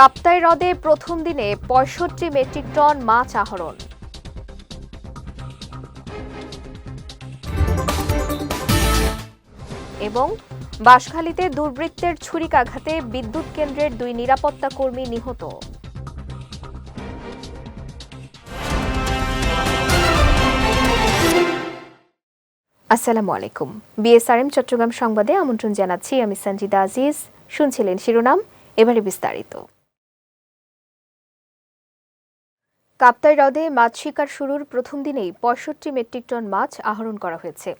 কাপ্তাই হ্রদে প্রথম দিনে পঁয়ষট্টি মেট্রিক টন মাছ আহরণ। এবং বাঁশখালীতে দুর্বৃত্তের ছুরিকাঘাতে বিদ্যুৎ কেন্দ্রের দুই নিরাপত্তা কর্মী নিহত। আসসালামু আলাইকুম। বিএসআরএম চট্টগ্রাম সংবাদে আমন্ত্রণ জানাচ্ছি আমি সঞ্জিদা আজিজ। শুনছিলেন শিরোনাম, এবারে বিস্তারিত। কাপ্তাই হ্রদে মাছ শিকার শুরুর প্রথম দিনেই পঁয়ষট্টি মেট্রিক টন মাছ আহরণ করা হয়েছে।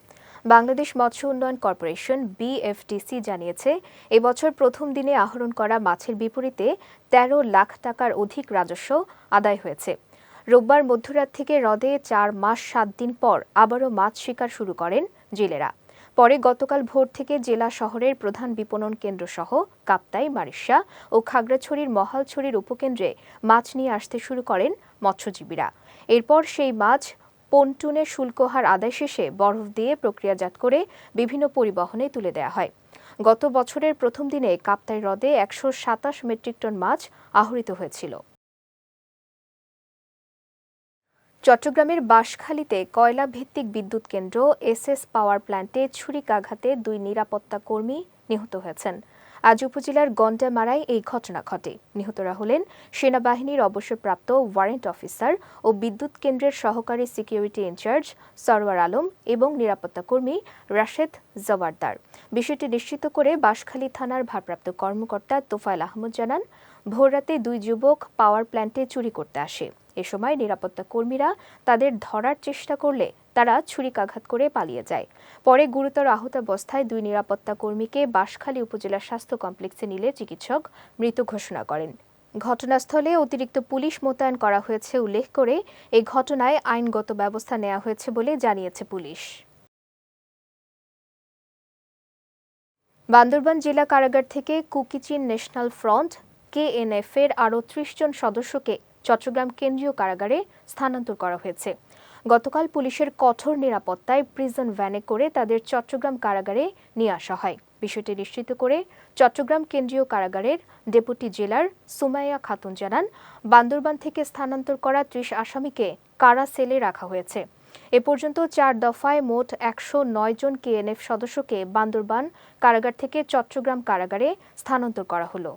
বাংলাদেশ মৎস্য উন্নয়ন কর্পোরেশন বিএফটিসি জানিয়েছে, এবছর প্রথম দিনে আহরণ করা মাছের বিপরীতে তেরো লাখ টাকার অধিক রাজস্ব আদায় হয়েছে। রোববার মধ্যরাত থেকে হ্রদে চার মাস সাত দিন পর আবারও মাছ শিকার শুরু করেন জেলেরা। পরে গতকাল ভোর থেকে জেলা শহরের প্রধান বিপণন কেন্দ্র সহ কাপ্তাই, মারিশা ও খাগড়াছড়ির মহালছড়ির উপকেন্দ্রে মাছ নিয়ে আসতে শুরু করেন মৎস্যজীবীরা। এরপর সেই মাছ পন্টুনে শুল্কহার আদায় শেষে বরফ দিয়ে প্রক্রিয়াজাত করে বিভিন্ন পরিবহনে তুলে দেওয়া হয়। গত বছরের প্রথম দিনে কাপ্তাই হ্রদে একশো সাতাশ মেট্রিক টন মাছ আহরিত হয়েছিল। চট্টগ্রামের বাঁশখালীতে কয়লা ভিত্তিক বিদ্যুৎ কেন্দ্র এসএস পাওয়ার প্ল্যান্টে ছুরিকাঘাতে দুই নিরাপত্তা কর্মী নিহত হয়েছেন। আজ উপজেলার গন্ডামারায় এই ঘটনা ঘটে। নিহতরা হলেন সেনাবাহিনীর অবসরপ্রাপ্ত ওয়ারেন্ট অফিসার ও বিদ্যুৎ কেন্দ্রের সহকারী সিকিউরিটি ইনচার্জ সরওয়ার আলম এবং নিরাপত্তা কর্মী রাশেদ জওয়ারদার। বিষয়টি নিশ্চিত করে বাঁশখালী থানার ভারপ্রাপ্ত কর্মকর্তা তোফায়েল আহমদ জানান, ভোররাতে দুই যুবক পাওয়ার প্ল্যান্টে চুরি করতে আসে। এ সময় নিরাপত্তা কর্মীরা তাদের ধরার চেষ্টা করলে তারা ছুরিকাঘাত করে পালিয়ে যায়। পরে গুরুতর আহত অবস্থায় দুই নিরাপত্তা কর্মীকে বাঁশখালী উপজেলা স্বাস্থ্য কমপ্লেক্সে নিলে চিকিৎসক মৃত ঘোষণা করেন। ঘটনাস্থলে অতিরিক্ত পুলিশ মোতায়েন করা হয়েছে উল্লেখ করে এই ঘটনায় আইনগত ব্যবস্থা নেওয়া হয়েছে বলে জানিয়েছে পুলিশ। বান্দরবান জেলা কারাগার থেকে কুকিচিন ন্যাশনাল ফ্রন্ট কেএনএফ এর আরও ত্রিশ জন সদস্যকে চট্টগ্রাম কেন্দ্রীয় কারাগারে স্থানান্তর করা হয়েছে। গতকাল পুলিশের কঠোর নিরাপত্তায় প্রিজন ভ্যানে করে তাদের চট্টগ্রাম কারাগারে নিয়ে আসা হয়। বিষয়টি নিশ্চিত করে চট্টগ্রাম কেন্দ্রীয় কারাগারের ডেপুটি জেলার সুমাইয়া খাতুন জানান, বান্দরবান থেকে স্থানান্তর করা ত্রিশ আসামিকে কারা সেলে রাখা হয়েছে? এ পর্যন্ত চার দফায় মোট একশো নয় জন কেএনএফ সদস্যকে বান্দরবান কারাগার থেকে চট্টগ্রাম কারাগারে স্থানান্তর করা হলো।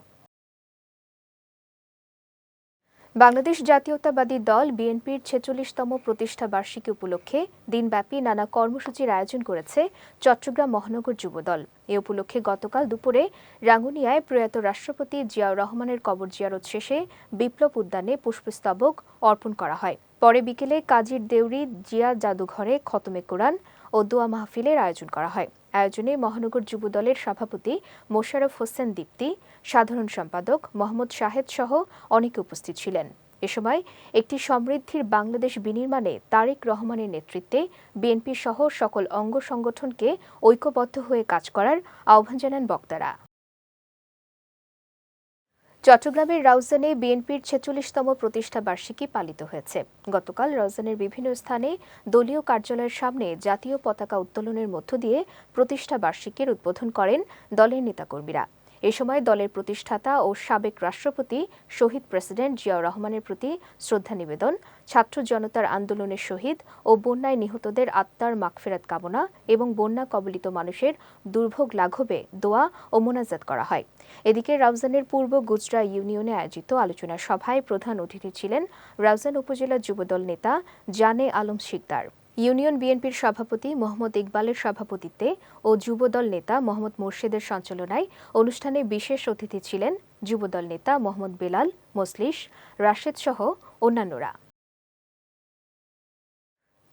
বাংলাদেশ জাতীয়তাবাদী দল বিএনপির ছেচল্লিশতম প্রতিষ্ঠা বার্ষিকী উপলক্ষে দিনব্যাপী নানা কর্মসূচির আয়োজন করেছে চট্টগ্রাম মহানগর যুবদল এ উপলক্ষে গতকাল দুপুরে রাঙ্গুনিয়ায় প্রয়াত রাষ্ট্রপতি জিয়াউর রহমানের কবর জিয়ারত শেষে বিপ্লব উদ্যানে পুষ্পস্তবক অর্পণ করা হয়। পরে বিকেলে কাজীর দেউরি জিয়া জাদুঘরে খতমে কোরআন ও দোয়া মাহফিলের আয়োজন করা হয়। আয়োজনে মহানগর যুবদলের সভাপতি মোশারফ হোসেন দীপ্তি, সাধারণ সম্পাদক মোহাম্মদ শাহেদ সহ অনেকে উপস্থিত ছিলেন। এ সময় একটি সমৃদ্ধির বাংলাদেশ বিনির্মাণে তারেক রহমানের নেতৃত্বে বিএনপি সহ সকল অঙ্গ সংগঠনকে ঐক্যবদ্ধ হয়ে কাজ করার আহ্বান জানান বক্তারা। চট্টগ্রামের রাউজানে বিএনপির ছেচল্লিশতম প্রতিষ্ঠা বার্ষিকী পালিত হয়েছে। গতকাল রাউজানের বিভিন্ন স্থানে দলীয় কার্যালয়ের সামনে জাতীয় পতাকা উত্তোলনের মধ্য দিয়ে প্রতিষ্ঠা বার্ষিকীর উদ্বোধন করেন দলের নেতাকর্মীরা। এ সময় দলের প্রতিষ্ঠাতা ও সাবেক রাষ্ট্রপতি শহীদ প্রেসিডেন্ট জিয়াউর রহমানের প্রতি শ্রদ্ধা নিবেদন, ছাত্র জনতার আন্দোলনের শহীদ ও বন্যায় নিহতদের আত্মার মাগফেরাত কামনা এবং বন্যা কবলিত মানুষের দুর্ভোগ লাঘবে দোয়া ও মোনাজাত করা হয়। এদিকে রাউজানের পূর্ব গুজরা ইউনিয়নে আয়োজিত আলোচনা সভায় প্রধান অতিথি ছিলেন রাউজান উপজেলা যুবদল নেতা জানে আলম শিকদার। ইউনিয়ন বিএনপির সভাপতি মোহাম্মদ ইকবালের সভাপতিত্বে ও যুবদল নেতা মোহাম্মদ মোর্শেদের সঞ্চালনায় অনুষ্ঠানে বিশেষ অতিথি ছিলেন যুবদল নেতা মোহাম্মদ বেলাল মসলিশ রাশেদ সহ অন্যান্যরা।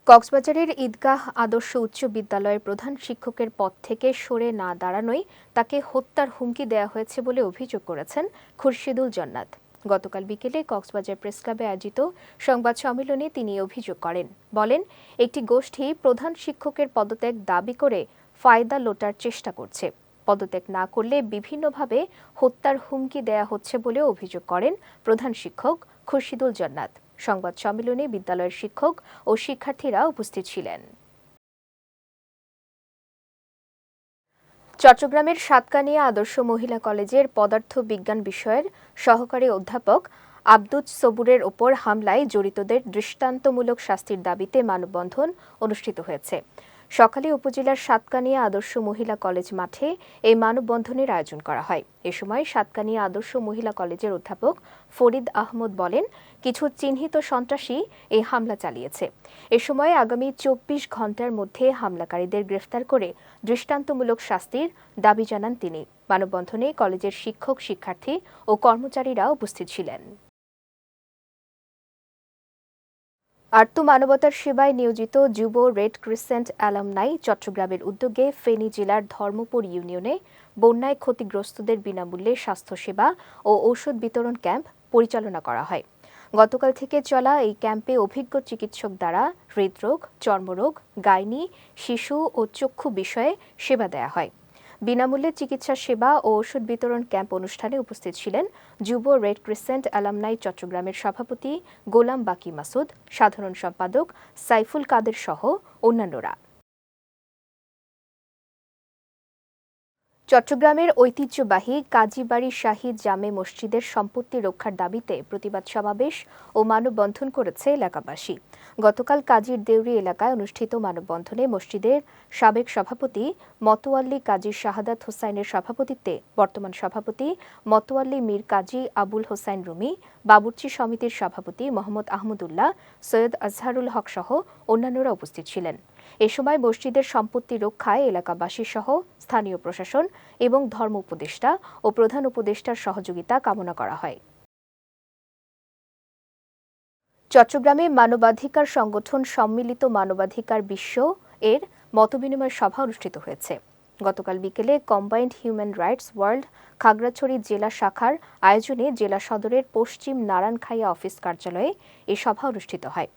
কক্সবাজারের ঈদগাহ আদর্শ উচ্চ বিদ্যালয়ের প্রধান শিক্ষকের পদ থেকে সরে না দাঁড়ানোয় তাকে হত্যার হুমকি দেওয়া হয়েছে বলে অভিযোগ করেছেন খুরশিদুল জন্নাত। গতকাল বিকেলে কক্সবাজার প্রেস ক্লাবে আয়োজিত সংবাদ সম্মেলনে তিনি অভিযোগ করেন। বলেন, একটি গোষ্ঠী প্রধান শিক্ষকের পদত্যাগ দাবি করে ফায়দা লোটার চেষ্টা করছে। পদত্যাগ না করলে বিভিন্নভাবে হত্যার হুমকি দেয়া হচ্ছে বলে অভিযোগ করেন প্রধান শিক্ষক খুরশিদুল জন্নাত। সংবাদ সম্মেলনে বিদ্যালয়ের শিক্ষক ও শিক্ষার্থীরা উপস্থিত ছিলেন। চট্টগ্রামের সাতকানিয়া আদর্শ মহিলা কলেজের পদার্থ বিজ্ঞান বিষয়ের সহকারী অধ্যাপক আব্দুজ সবুরের ওপর হামলায় জড়িতদের দৃষ্টান্তমূলক শাস্তির দাবিতে মানববন্ধন অনুষ্ঠিত হয়েছে। সকালে উপজেলার সাতকানিয়া আদর্শ মহিলা কলেজ মাঠে এই মানববন্ধনের আয়োজন করা হয়। এ সময় সাতকানিয়া আদর্শ মহিলা কলেজের অধ্যাপক ফরিদ আহমদ বলেন, কিছু চিহ্নিত সন্ত্রাসী এই হামলা চালিয়েছে। এ সময় আগামী চব্বিশ ঘণ্টার মধ্যে হামলাকারীদের গ্রেফতার করে দৃষ্টান্তমূলক শাস্তির দাবি জানান তিনি। মানববন্ধনে কলেজের শিক্ষক, শিক্ষার্থী ও কর্মচারীরা উপস্থিত ছিলেন। মানবতার সেবায় নিয়োজিত যুব রেড ক্রিসেন্ট অ্যালামনাই চট্টগ্রামের উদ্যোগে ফেনী জেলার ধর্মপুর ইউনিয়নে বন্যায় ক্ষতিগ্রস্তদের বিনামূল্যে স্বাস্থ্যসেবা ও ঔষধ বিতরণ ক্যাম্প পরিচালনা করা হয়। গতকাল থেকে চলা এই ক্যাম্পে অভিজ্ঞ চিকিৎসক দ্বারা হৃদরোগ, চর্মরোগ, গাইনি, শিশু ও চক্ষু বিষয়ে সেবা দেয়া হয়। বিনামূল্যে চিকিৎসা সেবা ও ওষুধ বিতরণ ক্যাম্প অনুষ্ঠানে উপস্থিত ছিলেন যুব রেড ক্রিসেন্ট অ্যালামনাই চট্টগ্রামের সভাপতি গোলাম বাকি মাসুদ, সাধারণ সম্পাদক সাইফুল কাদের সহ অন্যান্যরা। চট্টগ্রামের ঐতিহ্যবাহী কাজীবাড়ি শাহিদ জামে মসজিদের সম্পত্তি রক্ষার দাবিতে প্রতিবাদ সমাবেশ ও মানববন্ধন করেছে এলাকাবাসী। গতকাল কাজীর দেউরি এলাকায় অনুষ্ঠিত মানববন্ধনে মসজিদের সাবেক সভাপতি মতোয়াল্লি কাজী শাহাদাত হোসাইনের সভাপতিত্বে বর্তমান সভাপতি মতোয়াল্লি মীর কাজী আবুল হোসাইন রুমি, বাবুর্চি সমিতির সভাপতি মোহাম্মদ আহমদুল্লাহ, সৈয়দ আজহারুল হক সহ অন্যান্যরা উপস্থিত ছিলেন। এ সময় মসজিদের সম্পত্তি রক্ষায় এলাকাবাসী সহ স্থানীয় প্রশাসন এবং ধর্ম উপদেষ্টা ও প্রধান উপদেষ্টার সহযোগিতা কামনা করা হয়। চট্টগ্রামে মানবাধিকার সংগঠন সম্মিলিত মানবাধিকার বিশ্ব এর মতবিনিময় সভা অনুষ্ঠিত হয়েছে। গতকাল বিকেলে combined human rights world Khagrachari জেলা শাখার আয়োজনে জেলা সদরের পশ্চিম নারায়ণখাইয়া অফিস কার্যালয়ে এই সভা অনুষ্ঠিত হয়।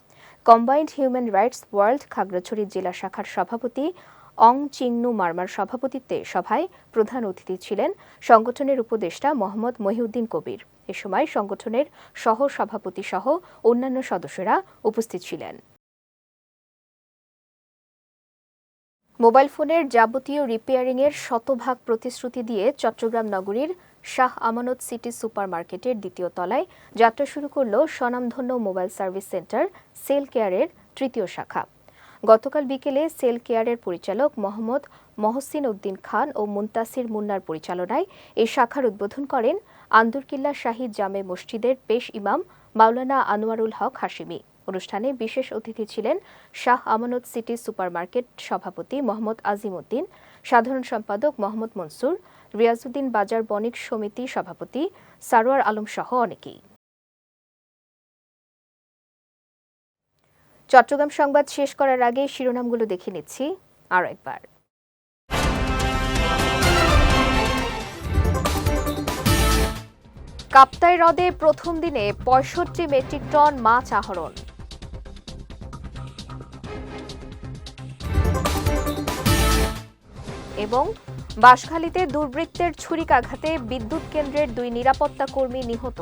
Combined human rights world Khagrachari জেলা শাখার সভাপতি অং চিংনু মার্মার সভাপতিত্বে সভায় প্রধান অতিথি ছিলেন সংগঠনের উপদেষ্টা মোহাম্মদ মহিউদ্দিন কবির এ সময় সংগঠনের সহ সভাপতি সহ অন্যান্য সদস্যরা উপস্থিত ছিলেন। মোবাইল ফোনের যাবতীয় রিপেয়ারিংয়ের শতভাগ প্রতিশ্রুতি দিয়ে চট্টগ্রাম নগরীর শাহ আমানত সিটি সুপার মার্কেটের দ্বিতীয় তলায় যাত্রা শুরু করল স্বনামধন্য মোবাইল সার্ভিস সেন্টার সেল কেয়ারের তৃতীয় শাখা। গতকাল বিকেলে সেল কেয়ারের পরিচালক মোহাম্মদ মহসিন উদ্দিন খান ও মুন্তাসির মুন্নার পরিচালনায় এই শাখার উদ্বোধন করেন আন্দুরকিল্লা শাহিদ জামে মসজিদের পেশ ইমাম মাওলানা আনোয়ারুল হক হাশিমি। অনুষ্ঠানে বিশেষ অতিথি ছিলেন শাহ আমানত সিটি সুপারমার্কেট সভাপতি মোহাম্মদ আজিম উদ্দিন সাধারণ সম্পাদক মোহাম্মদ মনসুর রিয়াজউদ্দিন বাজার বণিক সমিতি সভাপতি সারোয়ার আলম সহ অনেকেই। চট্টগ্রাম সংবাদ শেষ করার আগে শিরোনামগুলো দেখে নিচ্ছি আরও একবার। কাপ্তাই হ্রদে প্রথম দিনে পঁয়ষট্টি মেট্রিক টন মাছ আহরণ। এবং বাঁশখালীতে দুর্বৃত্তের ছুরিকাঘাতে বিদ্যুৎ কেন্দ্রের দুই নিরাপত্তা কর্মী নিহত।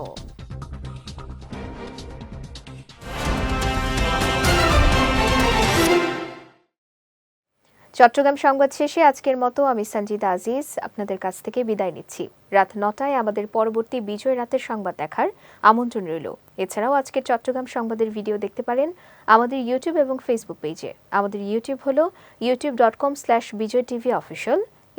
চট্টগ্রাম সংবাদ শেষে আজকের মতো, আমি সঞ্জিদা আজিজ, আপনাদের কাছ থেকে বিদায় নিচ্ছি। রাত নটায় আমাদের পরবর্তী বিজয় রাতের সংবাদ দেখার আমন্ত্রণ রইল। এছাড়াও আজকের চট্টগ্রাম সংবাদের ভিডিও দেখতে পারেন আমাদের ইউটিউব এবং ফেসবুক পেজে আমাদের ইউটিউব হল YouTube dot com slash Bijoy TV official